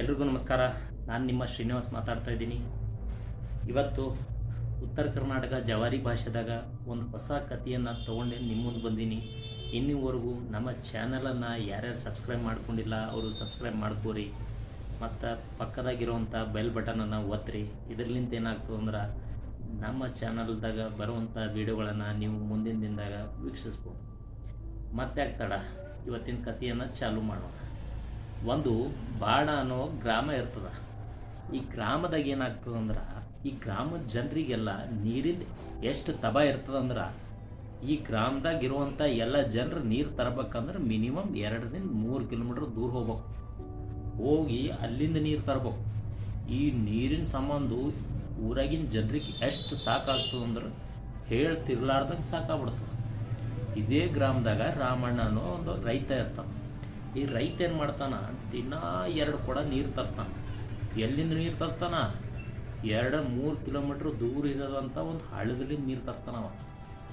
ಎಲ್ರಿಗೂ ನಮಸ್ಕಾರ. ನಾನು ನಿಮ್ಮ ಶ್ರೀನಿವಾಸ್ ಮಾತಾಡ್ತಾ ಇದ್ದೀನಿ. ಇವತ್ತು ಉತ್ತರ ಕರ್ನಾಟಕ ಜವಾರಿ ಭಾಷೆದಾಗ ಒಂದು ಹೊಸ ಕಥೆಯನ್ನು ತೊಗೊಂಡು ನಿಮ್ಮ ಮುಂದೆ ಬಂದೀನಿ. ಇನ್ನಿವರೆಗೂ ನಮ್ಮ ಚಾನಲನ್ನು ಯಾರ್ಯಾರು ಸಬ್ಸ್ಕ್ರೈಬ್ ಮಾಡ್ಕೊಂಡಿಲ್ಲ, ಅವರು ಸಬ್ಸ್ಕ್ರೈಬ್ ಮಾಡ್ಕೋರಿ. ಮತ್ತು ಪಕ್ಕದಾಗಿರುವಂಥ ಬೆಲ್ ಬಟನನ್ನು ಒತ್ತಿರಿ ಇದರ್ಲಿಂದ ಏನಾಗ್ತದೆ ಅಂದ್ರೆ ನಮ್ಮ ಚಾನಲ್ದಾಗ ಬರುವಂಥ ವೀಡಿಯೋಗಳನ್ನು ನೀವು ಮುಂದಿನ ದಿನದಾಗ ವೀಕ್ಷಿಸ್ಬೋದು. ಮತ್ತೆ ಆಗ್ತಾಡ ಇವತ್ತಿನ ಕಥೆಯನ್ನು ಚಾಲು ಮಾಡೋಣ. ಒಂದು ಬಾಡ ಅನ್ನೋ ಗ್ರಾಮ ಇರ್ತದ. ಈ ಗ್ರಾಮದಾಗ ಏನಾಗ್ತದೆ ಅಂದ್ರೆ, ಈ ಗ್ರಾಮದ ಜನರಿಗೆಲ್ಲ ನೀರಿಂದ ಎಷ್ಟು ತಬ ಇರ್ತದಂದ್ರೆ ಈ ಗ್ರಾಮದಾಗ ಇರುವಂಥ ಎಲ್ಲ ಜನರು ನೀರು ತರಬೇಕಂದ್ರೆ ಮಿನಿಮಮ್ ಎರಡರಿಂದ ಮೂರು ಕಿಲೋಮೀಟ್ರ್ ದೂರ ಹೋಗ್ಬೇಕು. ಹೋಗಿ ಅಲ್ಲಿಂದ ನೀರು ತರಬೇಕು. ಈ ನೀರಿನ ಸಂಬಂಧ ಊರಾಗಿನ ಜನರಿಗೆ ಎಷ್ಟು ಸಾಕಾಗ್ತದಂದ್ರೆ ಹೇಳ್ತಿರ್ಲಾರ್ದಂಗೆ ಸಾಕಾಗ್ಬಿಡ್ತದೆ. ಇದೇ ಗ್ರಾಮದಾಗ ರಾಮಣ್ಣ ಅನ್ನೋ ಒಂದು ರೈತ ಇರ್ತಾನೆ. ಈ ರೈತ ಏನು ಮಾಡ್ತಾನ? ದಿನ ಎರಡು ಕೊಡ ನೀರು ತರ್ತಾನ. ಎಲ್ಲಿಂದ ನೀರು ತರ್ತಾನ? ಎರಡು, ಮೂರು ಕಿಲೋಮೀಟ್ರ್ ದೂರ ಇರೋದಂಥ ಒಂದು ಹಳ್ಳದಲ್ಲಿ ನೀರು ತರ್ತಾನ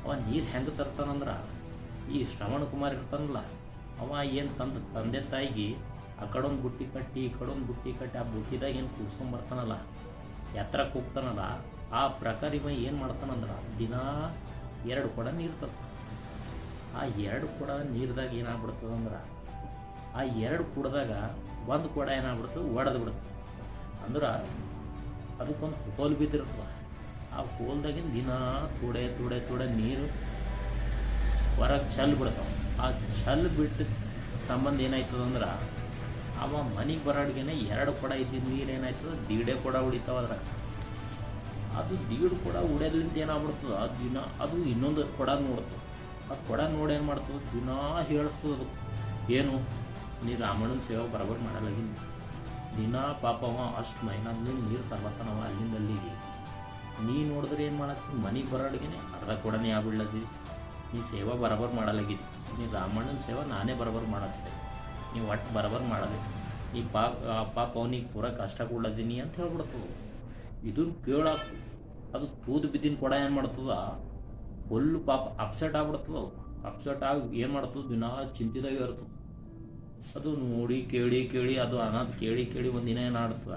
ಅವ. ನೀರು ಹೆಂಗೆ ತರ್ತಾನಂದ್ರೆ? ಈ ಶ್ರವಣ ಕುಮಾರ್ ಇರ್ತಾನಲ್ಲ, ಅವ ಏನು ತಂದ ತಂದೆ ತಾಯಿಗೆ ಆ ಕಡೊಂದು ಬುಟ್ಟಿ ಕಟ್ಟಿ, ಈ ಕಡೊಂದು ಬುಟ್ಟಿ ಕಟ್ಟಿ, ಆ ಬುಟ್ಟಿದಾಗ ಏನು ಕೂಡ್ಸ್ಕೊಂಬರ್ತಾನಲ್ಲ ಎತ್ತರಕ್ಕೆ ಹೋಗ್ತಾನಲ್ಲ, ಆ ಪ್ರಕಾರ ಇವ ಏನು ಮಾಡ್ತಾನಂದ್ರೆ? ದಿನ ಎರಡು ಕೊಡ ನೀರು ತರ್ತಾನ. ಆ ಎರಡು ಕೊಡ ನೀರ್ದಾಗ ಏನಾಗ್ಬಿಡ್ತದೆ ಅಂದ್ರೆ ಆ ಎರಡು ಕೂಡದಾಗ ಒಂದು ಕೂಡ ಏನಾಗ್ಬಿಡ್ತು? ಒಡೆದು ಬಿಡುತ್ತೆ. ಅಂದ್ರೆ ಅದಕ್ಕೊಂದು ಹೋಲ್ ಬಿದ್ದಿರ್ತದೆ ಆ ಹೋಲ್ದಾಗಿನ ದಿನ ತೋಡೆ ತೋಡೆ ತೋಡೆ ನೀರು ಹೊರಗೆ ಚಲ್ ಬಿಡ್ತಾವ. ಆ ಚಲ್ ಬಿಟ್ಟ ಸಂಬಂಧ ಏನಾಯ್ತದಂದ್ರೆ ಅವ ಮನೆಗೆ ಬರೋಡ್ಗೆನೆ ಎರಡು ಕೊಡ ಇದ್ದಿದ್ದು ನೀರು ಏನಾಯ್ತದ? ದೀಡೆ ಕೊಡ ಉಳಿತಾವ ಅದ್ರ ಅದು ದೀಡ್ ಕೊಡ ಉಡ್ಯೋದ್ರಿಂದ ಏನಾಗ್ಬಿಡ್ತದ? ಆ ದಿನ ಅದು ಇನ್ನೊಂದು ಕೊಡ ನೋಡ್ತದೆ. ಆ ಕೊಡ ನೋಡಿ ಏನು ಮಾಡ್ತದೆ? ದಿನ ಹೇಳಿಸ್ತದೆ ಅದು. ಏನು? ನೀ ರಾಮಣ್ಣನ ಸೇವೆ ಬರಬರ್ ಮಾಡಲಾಗಿನ ದಿನ ಪಾಪ ಅವ ಅಷ್ಟು ಮೈನಾದ್ಮೇಲೆ ನೀರು ತರ್ಬತ್ತಾನವ ಅಲ್ಲಿಂದ ಅಲ್ಲಿಗೆ. ನೀ ನೋಡಿದ್ರೆ ಏನು ಮಾಡತ್ತಿ? ಮನೆಗೆ ಬರೋಡ್ಗೆನೆ ಅರ್ಧ ಕೊಡನೇ ಆಗ್ಬಿಡ್ಲದಿ ನೀ ಸೇವಾ ಬರಬರ್ ಮಾಡಲಾಗಿದ್ದು. ನೀ ರಾಮಣ್ಣನ ಸೇವಾ ನಾನೇ ಬರಬರ್ ಮಾಡತ್ತೆ. ನೀವು ಒಟ್ಟು ಬರಬರ್ ಮಾಡದೆ. ಈ ಪಾಪ ಪಾಪ ಅವನಿಗೆ ಪೂರ ಕಷ್ಟ ಕೊಡ್ಲದೀನಿ ಅಂತ ಹೇಳ್ಬಿಡ್ತದೆ ಇದನ್ನು ಕೇಳಾಕ ಅದು ತೂದು ಬಿದ್ದಿನ ಕೊಡ ಏನು ಮಾಡ್ತದ? ಫುಲ್ ಪಾಪ ಅಪ್ಸೆಟ್ ಆಗ್ಬಿಡ್ತದ. ಅಪ್ಸೆಟ್ ಆಗಿ ಏನು ಮಾಡ್ತದ? ದಿನ ಚಿಂತಿದಾಗ ಇರ್ತದೆ. ಅದು ನೋಡಿ ಕೇಳಿ ಕೇಳಿ ಅದು ಅನ್ನೋದು ಕೇಳಿ ಕೇಳಿ ಒಂದಿನ ಏನು ಆಡ್ತದ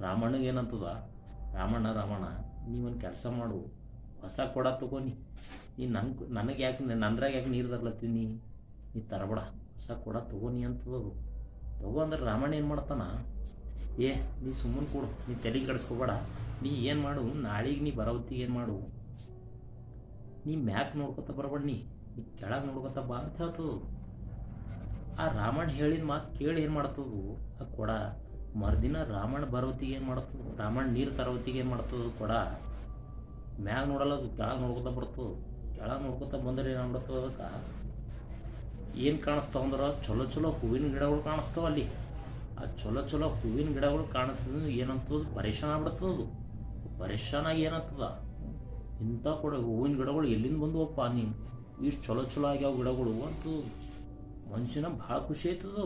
ರಾಮಣ್ಣಗೆ ಏನಂತದ? ರಾಮಣ್ಣ ರಾಮಣ್ಣ ನೀವೊಂದು ಕೆಲಸ ಮಾಡು. ಹೊಸ ಕೊಡ ತಗೋನಿ ನೀ. ನನ್ಗೆ ನನಗೆ ಯಾಕೆ ನಂದ್ರಾಗ ಯಾಕೆ ನೀರು ತರ್ಲತ್ತೀನಿ ನೀ? ತರಬೇಡ. ಹೊಸ ಕೊಡ ತಗೋನಿ ಅಂತದದು ತಗೋ ಅಂದ್ರೆ ರಾಮಣ್ಣ ಏನು ಮಾಡ್ತಾನ? ಏ, ನೀ ಸುಮ್ಮನೆ ಕೊಡು. ನೀ ತಲೆ ಕೆಡಿಸ್ಕೋಬೇಡ. ನೀ ಏನು ಮಾಡು? ನಾಳೆಗೆ ನೀ ಬರೋತ್ತಿಗೆ ಏನು ಮಾಡು? ನೀ ಮ್ಯಾಕ್ ನೋಡ್ಕೊತ ಬರಬೇಡ ನೀ. ನೀ ಕೆಳಗೆ ನೋಡ್ಕೊತ ಬಾ ಅಂತ ಹೇಳ್ತದು ಆ ರಾಮಣ್ಣ ಹೇಳಿದ ಮಾತು ಕೇಳಿ ಏನು ಮಾಡ್ತದು ಆ ಕೊಡ. ಮರುದಿನ ರಾಮಣ್ಣ ಬರೋತ್ತಿಗೆ ಏನು ಮಾಡ್ತದೆ, ರಾಮಣ್ಣ ನೀರು ತರೋತ್ತಿಗೆ ಏನು ಮಾಡ್ತದೆ ಕೊಡ. ಮ್ಯಾಗ ನೋಡಲ್ಲ ಅದು, ಕೆಳಗೆ ನೋಡ್ಕೊತ ಬರ್ತದೆ, ಕೆಳಗೆ ನೋಡ್ಕೊತಾ ಬಂದರೆ ಏನು ಮಾಡ್ತದೆ ಅದಕ್ಕೆ? ಏನು ಕಾಣಿಸ್ತಾವ ಅಂದ್ರೆ ಚಲೋ ಚಲೋ ಹೂವಿನ ಗಿಡಗಳು ಕಾಣಿಸ್ತಾವ ಅಲ್ಲಿ. ಆ ಚಲೋ ಚಲೋ ಹೂವಿನ ಗಿಡಗಳು ಕಾಣಿಸ್ತದ ಏನಂತದ ಪರೇಶಾನ ಆಗ್ಬಿಡ್ತದ ಅದು. ಪರೇಶಾನ್ ಆಗಿ ಏನಂತದ? ಇಂಥ ಕೂಡ ಹೂವಿನ ಗಿಡಗಳು ಎಲ್ಲಿಂದ ಬಂದವಪ್ಪ ನೀನು? ಇಷ್ಟು ಚಲೋ ಚಲೋ ಆಗ್ಯಾವ ಗಿಡಗಳು ಅಂತ ಮನುಷ್ಯನ ಭಾಳ ಖುಷಿ ಆಯ್ತದ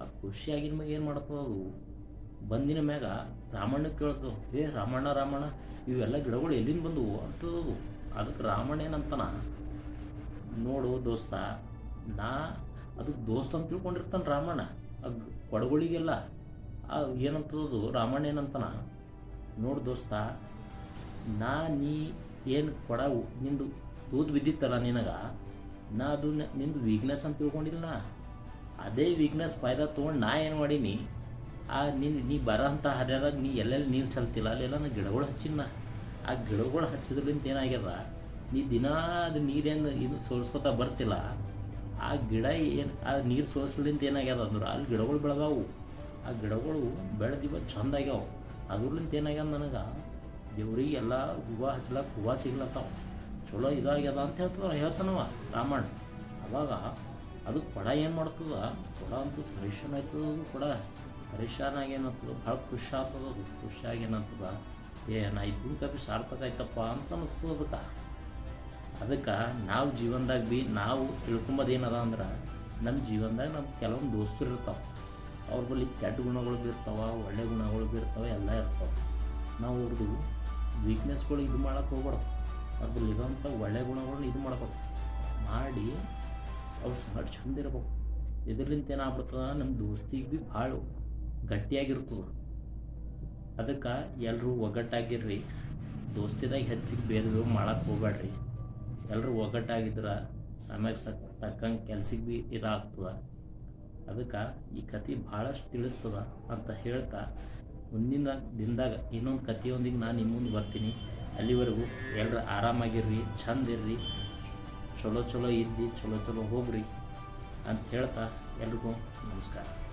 ಆ ಖುಷಿಯಾಗಿನ ಮ್ಯಾಗ ಏನು ಮಾಡ್ತದ ಅದು? ಬಂದಿನ ಮ್ಯಾಗ ರಾಮಣ್ಣ ಕೇಳ್ತದ, ಏ ರಾಮಣ್ಣ ರಾಮಣ್ಣ, ಇವೆಲ್ಲ ಗಿಡಗಳು ಎಲ್ಲಿಂದ ಬಂದವು? ಅಂತದದು ಅದಕ್ಕೆ ರಾಮಣ್ಣ ಏನಂತಾನ, ನೋಡು ದೋಸ್ತ, ನಾ ಅದಕ್ಕೆ ದೋಸ್ತ ಅಂತ ತಿಳ್ಕೊಂಡಿರ್ತಾನೆ ರಾಮಣ್ಣ. ಆ ಕೊಡಗಳಿಗೆಲ್ಲ ಏನಂತದದು ರಾಮಣ್ಣ ಏನಂತಾನ, ನೋಡು ದೋಸ್ತ, ನಾ ನೀ ಏನು ಕೊಡ, ನಿಂದು ತೂತು ಬಿದ್ದಿತ್ತಲ್ಲ ನಿನಗೆ ನಾ ಅದು ನಿಮ್ದು ವೀಕ್ನೆಸ್ ಅಂತ ತಿಳ್ಕೊಂಡಿಲ್ಲ. ಅದೇ ವೀಕ್ನೆಸ್ ಫಾಯ್ದಾ ತೊಗೊಂಡು ನಾ ಏನು ಮಾಡೀನಿ? ಆ ನಿನ್ನ ನೀ ಬರೋಂಥ ಹರ್ಯಾದಾಗ ನೀ ಎಲ್ಲೆಲ್ಲಿ ನೀರು ಚಲ್ತಿಲ್ಲ, ಅಲ್ಲೆಲ್ಲ ನಾನು ಗಿಡಗಳು ಹಚ್ಚಿನ ಆ ಗಿಡಗಳು ಹಚ್ಚಿದ್ರಿಂದ ಏನಾಗ್ಯದ? ನೀ ದಿನ ಅದು ನೀರೇನು ಇದು ಸೋರಿಸ್ಕೊತಾ ಬರ್ತಿಲ್ಲ. ಆ ಗಿಡ ಏನು, ಆ ನೀರು ಸೋರಿಸ್ಲಿಂದ ಏನಾಗ್ಯದ ಅಂದ್ರೆ ಅಲ್ಲಿ ಗಿಡಗಳು ಬೆಳೆದಾವು. ಆ ಗಿಡಗಳು ಬೆಳೆದಿವ ಚಂದ ಆಗ್ಯಾವ. ಅದ್ರಲಿಂದ ಏನಾಗ್ಯದ ನನಗೆ? ದೇವ್ರಿಗೆ ಎಲ್ಲ ಹೂವು ಹಚ್ಲಕ್ಕೆ ಹೂವು ಸಿಗ್ಲತ್ತಾವ. ಚಲೋ ಇದಾಗ್ಯದ ಅಂತ ಹೇಳ್ತದ ಹೇಳ್ತಾನವ ರಾಮಣ್ಣ ಅವಾಗ ಅದು ಕೊಡ ಏನು ಮಾಡ್ತದ, ಕೊಡ ಅಂತೂ ಪರಿಶ್ರಮ ಆಯ್ತದ ಕೊಡ ಪರಿಶ್ರಮ ಆಗಿ ಏನಂತದ ಭಾಳ ಖುಷಿ ಆಗ್ತದ, ಅದು ಖುಷಿಯಾಗಿ ಏನಂತದ ಏ, ನಾ ಇದ್ದು ಕಪಿ ಸಾರ್ಥಕ ಆಯ್ತಪ್ಪ ಅಂತ ಅನ್ನಿಸ್ತದ ಅದಕ್ಕೆ ಅದಕ್ಕೆ ನಾವು ಜೀವನದಾಗ ಭೀ ನಾವು ತಿಳ್ಕೊಂಬೋದು ಏನದ ಅಂದ್ರೆ ನಮ್ಮ ಜೀವನದಾಗ ನಮ್ಮ ಕೆಲವೊಂದು ದೋಸ್ತರು ಇರ್ತಾವೆ. ಅವ್ರ ಬಳಿ ಕೆಟ್ಟ ಗುಣಗಳು ಇರ್ತಾವೆ, ಒಳ್ಳೆ ಗುಣಗಳು ಇರ್ತಾವೆ, ಎಲ್ಲ ಇರ್ತಾವೆ. ನಾವು ಅವ್ರದ್ದು ವೀಕ್ನೆಸ್ಗಳು ಇದು ಮಾಡೋಕ್ಕೆ ಹೋಗ್ಬಾರ್ದು. ಇರೋಂಥ ಒಳ್ಳೆ ಗುಣಗಳನ್ನ ಇದು ಮಾಡ್ಬೇಕು. ಮಾಡಿ ಅವ್ರ ಸಂಗಡ ಚಂದ ಇರ್ಬೇಕು. ಇದರ್ಲಿಂತ ಏನಾಗ್ಬಿಡ್ತದ? ನಮ್ಮ ದೋಸ್ತಿಗೆ ಭೀ ಭಾಳ ಗಟ್ಟಿಯಾಗಿರ್ತದ. ಅದಕ್ಕೆ ಎಲ್ಲರೂ ಒಗ್ಗಟ್ಟಾಗಿರ್ರಿ. ದೋಸ್ತಿದಾಗ ಹೆಚ್ಚಿಗೆ ಬೇರೆ ಮಾಡಕ್ಕೆ ಹೋಗ್ಬೇಡ್ರಿ ಎಲ್ಲರೂ ಒಗ್ಗಟ್ಟಾಗಿದ್ರೆ ಸಮಯಕ್ಕೆ ತಕ್ಕಂಗೆ ಕೆಲ್ಸಕ್ಕೆ ಭೀ ಇದಾಗ್ತದೆ. ಅದಕ್ಕೆ ಈ ಕತೆ ಭಾಳಷ್ಟು ತಿಳಿಸ್ತದ ಅಂತ ಹೇಳ್ತಾ ಮುಂದಿನ ದಿನದಾಗ ಇನ್ನೊಂದು ಕಥೆಯೊಂದಿಗೆ ನಾನು ನಿಮ್ಮ ಮುಂದೆ ಬರ್ತೀನಿ. ಅಲ್ಲಿವರೆಗೂ ಎಲ್ಲರೂ ಆರಾಮಾಗಿರ್ರಿ ಚಂದ ಇರ್ರಿ ಚಲೋ ಚಲೋ ಇರ್ರಿ ಚಲೋ ಚಲೋ ಹೋಗ್ರಿ ಅಂತ ಹೇಳ್ತಾ ಎಲ್ರಿಗೂ ನಮಸ್ಕಾರ.